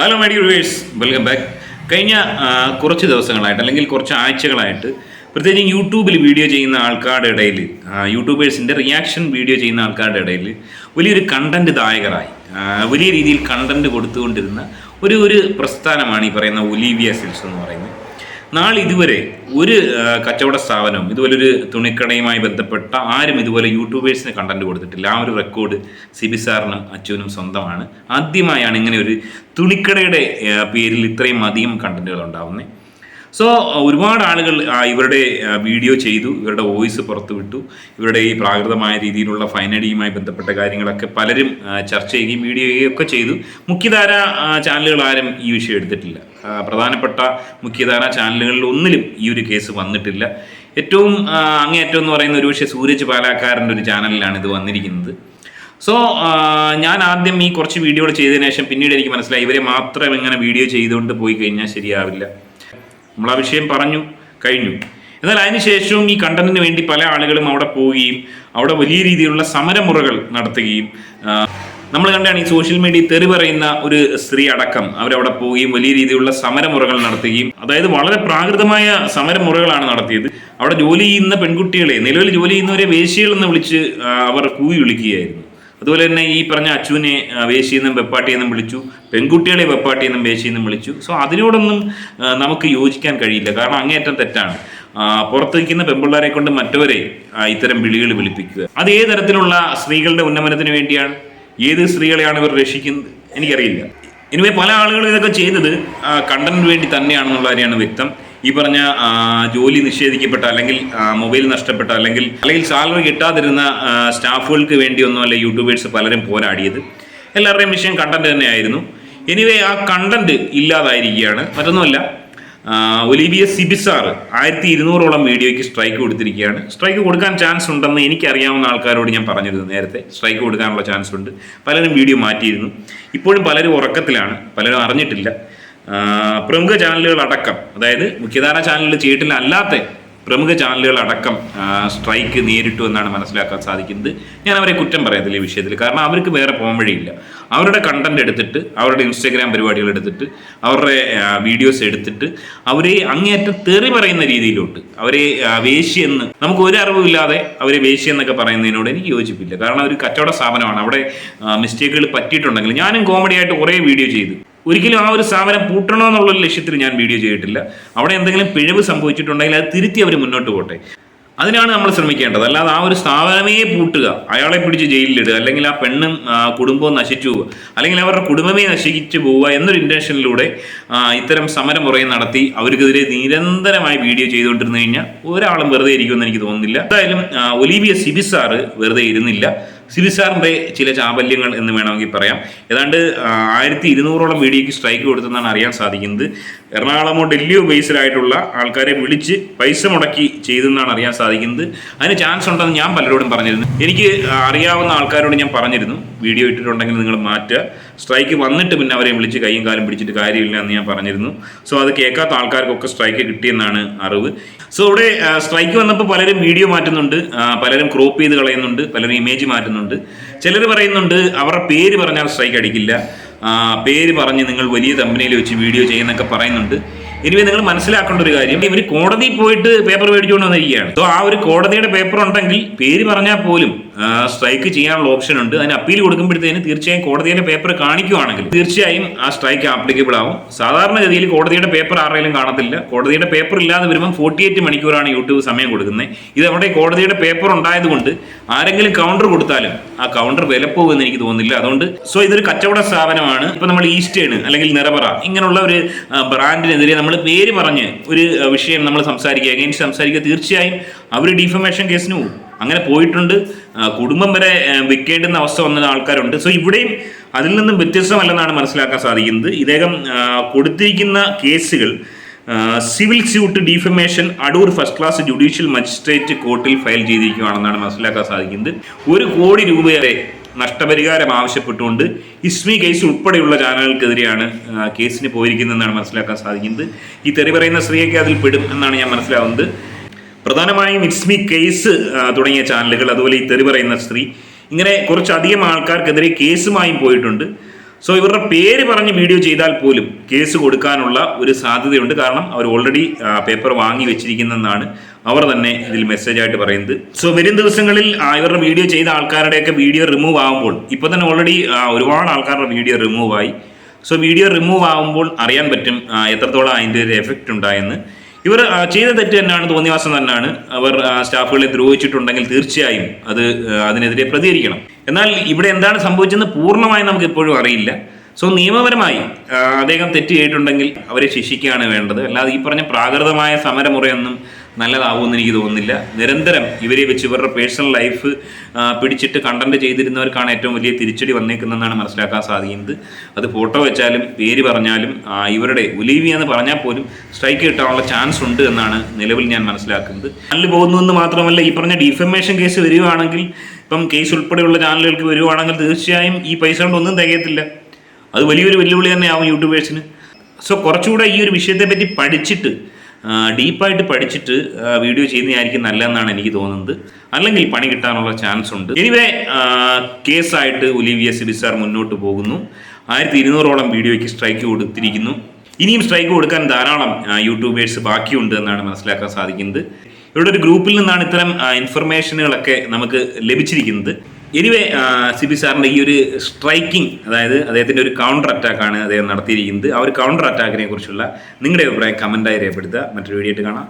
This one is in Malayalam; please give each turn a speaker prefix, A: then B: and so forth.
A: Hello my dear viewers welcome back കഴിഞ്ഞ കുറച്ച് ദിവസങ്ങളായിട്ട് അല്ലെങ്കിൽ കുറച്ച് ആഴ്ചകളായിട്ട് പ്രത്യേകിച്ച് യൂട്യൂബിൽ വീഡിയോ ചെയ്യുന്ന ആൾക്കാരുടെ ഇടയിൽ യൂട്യൂബേഴ്സിന്റെ റിയാക്ഷൻ വീഡിയോ ചെയ്യുന്ന ആൾക്കാരുടെ ഇടയിൽ വലിയൊരു കണ്ടന്റ് ദായകരായി. വലിയ രീതിയിൽ കണ്ടന്റ് കൊടുത്തുകൊണ്ടിരുന്ന ഒരു ഒരു പ്രസ്ഥാനമാണ് ഈ പറയുന്ന ഒലീവിയ സിൽസ് എന്ന് പറയുന്നത്. നാളെ ഇതുവരെ ഒരു കച്ചവട സ്ഥാപനവും ഇതുപോലെ ഒരു തുണിക്കടയുമായി ബന്ധപ്പെട്ട ആരും ഇതുപോലെ യൂട്യൂബേഴ്സിന് കണ്ടന്റ് കൊടുത്തിട്ടില്ല. ആ ഒരു റെക്കോർഡ് സിബി സാറിനും അച്ചുവിനും സ്വന്തമാണ്. ആദ്യമായാണ് ഇങ്ങനെ ഒരു തുണിക്കടയുടെ പേരിൽ ഇത്രയും അധികം കണ്ടന്റുകൾ ഉണ്ടാവുന്നത് സോ ഒരുപാട് ആളുകൾ ഇവരുടെ വീഡിയോ ചെയ്തു ഇവരുടെ വോയിസ് പുറത്തു വിട്ടു. ഇവരുടെ ഈ പ്രാകൃതമായ രീതിയിലുള്ള ഫൈനഡിയുമായി ബന്ധപ്പെട്ട കാര്യങ്ങളൊക്കെ പലരും ചർച്ച ചെയ്യുകയും വീഡിയോ ചെയ്യുകയും ഒക്കെ ചെയ്തു. മുഖ്യധാര ചാനലുകൾ ആരും ഈ വിഷയം എടുത്തിട്ടില്ല. പ്രധാനപ്പെട്ട മുഖ്യധാര ചാനലുകളിൽ ഒന്നിലും ഈ ഒരു കേസ് വന്നിട്ടില്ല. ഏറ്റവും അങ്ങേയറ്റം എന്ന് പറയുന്ന ഒരു പക്ഷേ സൂരജ് പാലാക്കാരന്റെ ഒരു ചാനലിലാണ് ഇത് വന്നിരിക്കുന്നത്. സോ ഞാൻ ആദ്യം ഈ കുറച്ച് വീഡിയോകൾ ചെയ്തതിനു ശേഷം പിന്നീട് എനിക്ക് മനസ്സിലായി ഇവരെ മാത്രം ഇങ്ങനെ വീഡിയോ ചെയ്തുകൊണ്ട് പോയി കഴിഞ്ഞാൽ ശരിയാവില്ല. നമ്മൾ ആ വിഷയം പറഞ്ഞു കഴിഞ്ഞു. എന്നാൽ അതിനുശേഷവും ഈ കണ്ടന്റിന് വേണ്ടി പല ആളുകളും അവിടെ പോവുകയും അവിടെ വലിയ രീതിയിലുള്ള സമരമുറകൾ നടത്തുകയും നമ്മൾ കണ്ടാണ് ഈ സോഷ്യൽ മീഡിയ തെറി പറയുന്ന ഒരു സ്ത്രീ അടക്കം അവരവിടെ പോവുകയും വലിയ രീതിയിലുള്ള സമരമുറകൾ നടത്തുകയും അതായത് വളരെ പ്രാകൃതമായ സമരമുറകളാണ് നടത്തിയത്. അവിടെ ജോലി ചെയ്യുന്ന പെൺകുട്ടികളെ നിലവിൽ ജോലി ചെയ്യുന്നവരെ വേശ്യകളെന്ന് വിളിച്ച് അവർ കൂവി വിളിക്കുകയായിരുന്നു. അതുപോലെ തന്നെ ഈ പറഞ്ഞ അച്ചുവിനെ വേശിയെന്നും വെപ്പാട്ടിയെന്നും വിളിച്ചു പെൺകുട്ടികളെ വെപ്പാട്ടിയെന്നും വേശിയെന്നും വിളിച്ചു. സോ അതിനോടൊന്നും നമുക്ക് യോജിക്കാൻ കഴിയില്ല. കാരണം അങ്ങേയറ്റം തെറ്റാണ്. പുറത്തിരിക്കുന്ന പെൺപിള്ളേരെ കൊണ്ട് മറ്റവരെ ഇത്തരം വിളികൾ വിളിപ്പിക്കുക. അത് ഏത് തരത്തിലുള്ള സ്ത്രീകളുടെ ഉന്നമനത്തിന് വേണ്ടിയാണ്? ഏത് സ്ത്രീകളെയാണ് ഇവർ രക്ഷിക്കുന്നത്? എനിക്കറിയില്ല. ഇനിമേ പല ആളുകളും ഇതൊക്കെ ചെയ്തത് കണ്ടന്റിന് വേണ്ടി തന്നെയാണെന്നുള്ള കാര്യമാണ് വ്യക്തം. ഈ പറഞ്ഞ ജോലി നിഷേധിക്കപ്പെട്ട അല്ലെങ്കിൽ മൊബൈൽ നഷ്ടപ്പെട്ട അല്ലെങ്കിൽ അല്ലെങ്കിൽ സാലറി കിട്ടാതിരുന്ന സ്റ്റാഫുകൾക്ക് വേണ്ടിയൊന്നും വേണ്ടിയൊന്നുമല്ല യൂട്യൂബേഴ്സ് പലരും പോരാടിയത്. എല്ലാവരുടെയും വിഷയം കണ്ടന്റ് തന്നെയായിരുന്നു. എനിവേ ആ കണ്ടന്റ് ഇല്ലാതായിരിക്കുകയാണ്. മറ്റൊന്നുമല്ല ഒലിവിയ സിബിസാർ ആയിരത്തി ഇരുന്നൂറോളം വീഡിയോയ്ക്ക് സ്ട്രൈക്ക് കൊടുത്തിരിക്കുകയാണ്. സ്ട്രൈക്ക് കൊടുക്കാൻ ചാൻസ് ഉണ്ടെന്ന് എനിക്കറിയാവുന്ന ആൾക്കാരോട് ഞാൻ പറഞ്ഞിരുന്നു നേരത്തെ. സ്ട്രൈക്ക് കൊടുക്കാനുള്ള ചാൻസ് ഉണ്ട്. പലരും വീഡിയോ മാറ്റിയിരുന്നു. ഇപ്പോഴും പലരും ഉറക്കത്തിലാണ്. പലരും അറിഞ്ഞിട്ടില്ല. പ്രമുഖ ചാനലുകൾ അടക്കം അതായത് മുഖ്യധാര ചാനലുകൾ ചെയ്തിട്ടില്ല അല്ലാത്ത പ്രമുഖ ചാനലുകൾ അടക്കം സ്ട്രൈക്ക് നേരിട്ടു എന്നാണ് മനസ്സിലാക്കാൻ സാധിക്കുന്നത്. ഞാൻ അവരെ കുറ്റം പറയത്തില്ല ഈ വിഷയത്തിൽ. കാരണം അവർക്ക് വേറെ പോകാൻ വഴിയില്ല. അവരുടെ കണ്ടന്റ് എടുത്തിട്ട് അവരുടെ ഇൻസ്റ്റാഗ്രാം പരിപാടികൾ എടുത്തിട്ട് അവരുടെ വീഡിയോസ് എടുത്തിട്ട് അവരെ അങ്ങേയറ്റം തെറി പറയുന്ന രീതിയിലോട്ട് അവരെ വേശിയെന്ന് നമുക്ക് ഒരു അറിവുമില്ലാതെ അവരെ വേശിയെന്നൊക്കെ പറയുന്നതിനോട് എനിക്ക് യോജിപ്പില്ല. കാരണം ഒരു കച്ചവട സ്ഥാപനമാണ്. അവിടെ മിസ്റ്റേക്കുകൾ പറ്റിയിട്ടുണ്ടെങ്കിൽ ഞാനും കോമഡി ആയിട്ട് കുറേ വീഡിയോ ചെയ്തു. ഒരിക്കലും ആ ഒരു സ്ഥാപനം പൂട്ടണമെന്നുള്ള എന്നുള്ള ലക്ഷ്യത്തിൽ ഞാൻ വീഡിയോ ചെയ്തിട്ടില്ല. അവിടെ എന്തെങ്കിലും പിഴവ് സംഭവിച്ചിട്ടുണ്ടെങ്കിൽ അത് തിരുത്തി അവർ മുന്നോട്ട് പോട്ടെ. അതിനാണ് നമ്മൾ ശ്രമിക്കേണ്ടത്. അല്ലാതെ ആ ഒരു സ്ഥാപനമേ പൂട്ടുക. അയാളെ പിടിച്ച് ജയിലിലിടുക. അല്ലെങ്കിൽ ആ പെണ്ണും കുടുംബവും നശിച്ചു പോവുക അല്ലെങ്കിൽ അവരുടെ കുടുംബമേ നശിച്ചു പോവുക എന്നൊരു ഇന്റൻഷനിലൂടെ ഇത്തരം സമരമുറയെ നടത്തി അവർക്കെതിരെ നിരന്തരമായി വീഡിയോ ചെയ്തുകൊണ്ടിരുന്നു കഴിഞ്ഞാൽ ഒരാളും വെറുതെ ഇരിക്കുമെന്ന് എനിക്ക് തോന്നുന്നില്ല. എന്തായാലും ഒലീവിയ സിബിസാറ് വെറുതെ ഇരുന്നില്ല. സിബിസാറിന്റെ ചില ചാബല്യങ്ങൾ എന്ന് വേണമെങ്കിൽ പറയാം. ഏതാണ്ട് ആയിരത്തി ഇരുന്നൂറോളം വീഡിയോക്ക് സ്ട്രൈക്ക് കൊടുത്തെന്നാണ് അറിയാൻ സാധിക്കുന്നത്. എറണാകുളമോ ഡൽഹിയോ ബേസിലായിട്ടുള്ള ആൾക്കാരെ വിളിച്ച് പൈസ മുടക്കി ചെയ്തെന്നാണ് അറിയാൻ സാധിക്കുന്നത്. അതിന് ചാൻസ് ഉണ്ടെന്ന് ഞാൻ പലരോടും പറഞ്ഞിരുന്നു. എനിക്ക് അറിയാവുന്ന ആൾക്കാരോട് ഞാൻ പറഞ്ഞിരുന്നു. വീഡിയോ ഇട്ടിട്ടുണ്ടെങ്കിൽ നിങ്ങൾ മാറ്റുക. സ്ട്രൈക്ക് വന്നിട്ട് പിന്നെ അവരെ വിളിച്ച് കൈയും കാലും പിടിച്ചിട്ട് കാര്യമില്ല എന്ന് ഞാൻ പറഞ്ഞിരുന്നു. സോ അത് കേൾക്കാത്ത ആൾക്കാർക്കൊക്കെ സ്ട്രൈക്ക് കിട്ടിയെന്നാണ് അറിവ്. സോ അവിടെ സ്ട്രൈക്ക് വന്നപ്പോൾ പലരും വീഡിയോ മാറ്റുന്നുണ്ട്. പലരും ക്രോപ്പ് ചെയ്ത് കളയുന്നുണ്ട്. പലരും ഇമേജ് മാറ്റുന്നുണ്ട്. ചിലർ പറയുന്നുണ്ട് അവരുടെ പേര് പറഞ്ഞാൽ സ്ട്രൈക്ക് അടിക്കില്ല. പേര് പറഞ്ഞ് നിങ്ങൾ വലിയ കമ്പനിയിൽ വെച്ച് വീഡിയോ ചെയ്യുന്നൊക്കെ പറയുന്നുണ്ട്. ഇനി നിങ്ങൾ മനസ്സിലാക്കേണ്ട ഒരു കാര്യം ഇവർ കോടതിയിൽ പോയിട്ട് പേപ്പർ മേടിച്ചുകൊണ്ട് വന്നിരിക്കുകയാണ്. സോ ആ ഒരു കോടതിയുടെ പേപ്പർ ഉണ്ടെങ്കിൽ പേര് പറഞ്ഞാൽ പോലും സ്ട്രൈക്ക് ചെയ്യാനുള്ള ഓപ്ഷൻ ഉണ്ട്. അതിന് അപ്പീൽ കൊടുക്കുമ്പോഴത്തേന് തീർച്ചയായും കോടതിയുടെ പേപ്പർ കാണിക്കുവാണെങ്കിൽ തീർച്ചയായും ആ സ്ട്രൈക്ക് ആപ്ലിക്കബിൾ ആവും. സാധാരണഗതിയിൽ കോടതിയുടെ പേപ്പർ ആരെങ്കിലും കാണത്തില്ല. കോടതിയുടെ പേപ്പർ ഇല്ലാതെ വരുമ്പോൾ ഫോർട്ടി എയ്റ്റ് മണിക്കൂറാണ് യൂട്യൂബ് സമയം കൊടുക്കുന്നത്. ഇത് അവിടെ കോടതിയുടെ പേപ്പർ ഉണ്ടായതുകൊണ്ട് ആരെങ്കിലും കൗണ്ടർ കൊടുത്താലും ആ കൗണ്ടർ വിലപ്പോകുമെന്ന് എനിക്ക് തോന്നുന്നില്ല. അതുകൊണ്ട് സോ ഇതൊരു കച്ചവട സ്ഥാപനമാണ്. ഇപ്പൊ നമ്മൾ ഈസ്റ്റേൺ അല്ലെങ്കിൽ നിറപറ ഇങ്ങനെയുള്ള ഒരു ബ്രാൻഡിനെതിരെ നമ്മൾ പേര് പറഞ്ഞ് ഒരു വിഷയം നമ്മൾ സംസാരിക്കുക. അഗൈൻസ്റ്റ് സംസാരിക്കുക. തീർച്ചയായും അവർ ഡിഫമേഷൻ കേസിന് പോകും. അങ്ങനെ പോയിട്ടുണ്ട്. കുടുംബം വരെ വിൽക്കേണ്ടുന്ന അവസ്ഥ വന്ന ആൾക്കാരുണ്ട്. സോ ഇവിടെയും അതിൽ നിന്നും വ്യത്യസ്തമല്ലെന്നാണ് മനസ്സിലാക്കാൻ സാധിക്കുന്നത്. ഇദ്ദേഹം കൊടുത്തിരിക്കുന്ന കേസുകൾ civil suit defamation Adoor first class judicial magistrate കോർട്ടിൽ ഫയൽ ചെയ്തിരിക്കുകയാണെന്നാണ് മനസ്സിലാക്കാൻ സാധിക്കുന്നത്. ഒരു കോടി രൂപ വരെ നഷ്ടപരിഹാരം ആവശ്യപ്പെട്ടുകൊണ്ട് ഇസ്മി കേസ് ഉൾപ്പെടെയുള്ള ചാനലുകൾക്കെതിരെയാണ് കേസിന് പോയിരിക്കുന്നതെന്നാണ് മനസ്സിലാക്കാൻ സാധിക്കുന്നത്. ഈ തെറി പറയുന്ന സ്ത്രീയൊക്കെ അതിൽ പെടും എന്നാണ് ഞാൻ മനസ്സിലാവുന്നത്. പ്രധാനമായും ഇറ്റ്സ്മി കേസ് തുടങ്ങിയ ചാനലുകൾ അതുപോലെ ഈ തെറി പറയുന്ന സ്ത്രീ ഇങ്ങനെ കുറച്ചധികം ആൾക്കാർക്കെതിരെ കേസുമായും പോയിട്ടുണ്ട്. സോ ഇവരുടെ പേര് പറഞ്ഞ് വീഡിയോ ചെയ്താൽ പോലും കേസ് കൊടുക്കാനുള്ള ഒരു സാധ്യതയുണ്ട്. കാരണം അവർ ഓൾറെഡി പേപ്പർ വാങ്ങി വെച്ചിരിക്കുന്നെന്നാണ് അവർ തന്നെ ഇതിൽ മെസ്സേജായിട്ട് പറയുന്നത്. സോ വരും ദിവസങ്ങളിൽ ഇവരുടെ വീഡിയോ ചെയ്ത ആൾക്കാരുടെയൊക്കെ വീഡിയോ റിമൂവ് ആകുമ്പോൾ ഇപ്പോൾ തന്നെ ഓൾറെഡി ഒരുപാട് ആൾക്കാരുടെ വീഡിയോ റിമൂവ് ആയി. സോ വീഡിയോ റിമൂവ് ആകുമ്പോൾ അറിയാൻ പറ്റും എത്രത്തോളം അതിന്റെ ഒരു എഫക്റ്റ് ഉണ്ടായെന്ന്. ഇവർ ചെയ്ത തെറ്റ് തന്നെയാണ് തോന്നിവാസം തന്നെയാണ്. അവർ സ്റ്റാഫുകളെ ദ്രോഹിച്ചിട്ടുണ്ടെങ്കിൽ തീർച്ചയായും അത് അതിനെതിരെ പ്രതികരിക്കണം. എന്നാൽ ഇവിടെ എന്താണ് സംഭവിച്ചെന്ന് പൂർണമായി നമുക്ക് ഇപ്പോഴും അറിയില്ല. സോ നിയമപരമായി അദ്ദേഹം തെറ്റ് ചെയ്തിട്ടുണ്ടെങ്കിൽ അവരെ ശിക്ഷിക്കുകയാണ് വേണ്ടത്. അല്ലാതെ ഈ പറഞ്ഞ പ്രാകൃതമായ സമരമുറയൊന്നും നല്ലതാവുമെന്ന് എനിക്ക് തോന്നുന്നില്ല. നിരന്തരം ഇവരെ വെച്ച് ഇവരുടെ പേഴ്സണൽ ലൈഫ് പിടിച്ചിട്ട് കണ്ടന്റ് ചെയ്തിരുന്നവർക്കാണ് ഏറ്റവും വലിയ തിരിച്ചടി വന്നേക്കുന്നതെന്നാണ് മനസ്സിലാക്കാൻ സാധിക്കുന്നത്. അത് ഫോട്ടോ വെച്ചാലും പേര് പറഞ്ഞാലും ഇവരുടെ ഒലീവിയ എന്ന് പറഞ്ഞാൽ പോലും സ്ട്രൈക്ക് കിട്ടാനുള്ള ചാൻസ് ഉണ്ട് എന്നാണ് നിലവിൽ ഞാൻ മനസ്സിലാക്കുന്നത്. നല്ല പോകുന്നു എന്ന് മാത്രമല്ല ഈ പറഞ്ഞ ഡിഫമേഷൻ കേസ് വരികയാണെങ്കിൽ ഇപ്പം കേസ് ഉൾപ്പെടെയുള്ള ചാനലുകൾക്ക് വരികയാണെങ്കിൽ തീർച്ചയായും ഈ പൈസ കൊണ്ടൊന്നും തികയത്തില്ല. അത് വലിയൊരു വെല്ലുവിളി തന്നെയാവും യൂട്യൂബേഴ്സിന്. സോ കുറച്ചുകൂടെ ഈ ഒരു വിഷയത്തെ പറ്റി പഠിച്ചിട്ട് ഡീപ്പായിട്ട് പഠിച്ചിട്ട് വീഡിയോ ചെയ്യുന്നതായിരിക്കും നല്ലതെന്നാണ് എനിക്ക് തോന്നുന്നത്. അല്ലെങ്കിൽ പണി കിട്ടാനുള്ള ചാൻസ് ഉണ്ട്. എനിവേ കേസായിട്ട് ഒലിവിയ സിബിസാർ മുന്നോട്ട് പോകുന്നു. ആയിരത്തി ഇരുന്നൂറോളം വീഡിയോയ്ക്ക് സ്ട്രൈക്ക് കൊടുത്തിരിക്കുന്നു. ഇനിയും സ്ട്രൈക്ക് കൊടുക്കാൻ ധാരാളം യൂട്യൂബേഴ്സ് ബാക്കിയുണ്ട് എന്നാണ് മനസ്സിലാക്കാൻ സാധിക്കുന്നത്. ഇവിടെ ഒരു ഗ്രൂപ്പിൽ നിന്നാണ് ഇത്തരം ഇൻഫർമേഷനുകളൊക്കെ നമുക്ക് ലഭിച്ചിരിക്കുന്നത്. എനിവേ സിബി സാറിന്റെ ഈ ഒരു സ്ട്രൈക്കിംഗ് അതായത് അദ്ദേഹത്തിന്റെ ഒരു കൗണ്ടർ അറ്റാക്കാണ് അദ്ദേഹം നടത്തിയിരിക്കുന്നത്. ആ ഒരു കൗണ്ടർ അറ്റാക്കിനെ കുറിച്ചുള്ള നിങ്ങളുടെ അഭിപ്രായം കമന്റായി രേഖപ്പെടുത്തുക. മറ്റൊരു വീഡിയോ ആയിട്ട് കാണാം.